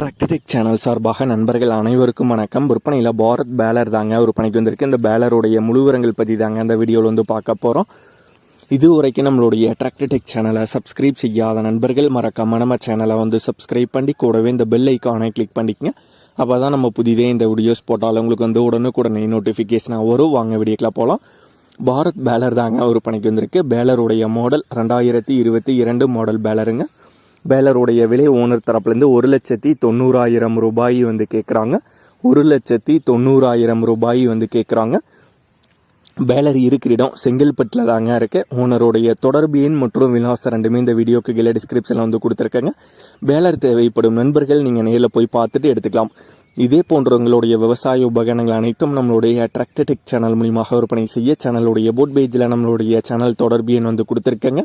டிராக்டரிக் channel சார்பாக நண்பர்கள் அனைவருக்கும் வணக்கம். விற்பனையில் பாரத் பேலர் தாங்க விற்பனைக்கு வந்திருக்கு. இந்த பேலருடைய முழுவிரங்கள் பற்றி தாங்க இந்த வீடியோவில் வந்து பார்க்க போகிறோம் இது வரைக்கும் நம்மளுடைய டிராக்டர்டெக் சேனலை சப்ஸ்கிரைப் செய்யாத நண்பர்கள் மறக்காம நம்ம சேனலை வந்து சப்ஸ்கிரைப் பண்ணி கூடவே இந்த பெல் ஐக்கானை கிளிக் பண்ணிக்கங்க. அப்போ தான் நம்ம புதிதே இந்த வீடியோஸ் போட்டாலும் உங்களுக்கு வந்து உடனுக்குடனே நோட்டிஃபிகேஷனாக வரும். வாங்க வீடியோக்கில் போகலாம் பாரத் பேலர் தாங்க விற்பனைக்கு வந்திருக்கு. பேலருடைய மாடல் ரெண்டாயிரத்தி இருபத்தி இரண்டு மாடல் பேலருங்க பேலருடைய விலை ஓனர் தரப்புலேருந்து ஒரு லட்சத்தி தொண்ணூறாயிரம் ரூபாய் வந்து கேட்குறாங்க. ஒரு லட்சத்தி தொண்ணூறாயிரம் ரூபாய் வந்து கேட்குறாங்க. பேலர் இருக்கிற இடம் செங்கல்பட்டில் தாங்க இருக்குது ஓனருடைய தொடர்பு எண் மற்றும் விலாசம் ரெண்டுமே இந்த வீடியோக்கு கீழே டிஸ்கிரிப்ஷனில் வந்து கொடுத்துருக்கேங்க. பேலர் தேவைப்படும் நண்பர்கள் நீங்கள் நேரில் போய் பார்த்துட்டு எடுத்துக்கலாம். இதே போன்றவங்களுடைய விவசாய உபகரணங்கள் அனைத்தும் நம்மளுடைய டிராக்டர்டெக் சேனல் மூலியமாக விற்பனை செய்ய சேனலுடைய போட் பேஜில் நம்மளுடைய சேனல் தொடர்பு எண் வந்து கொடுத்துருக்கேங்க.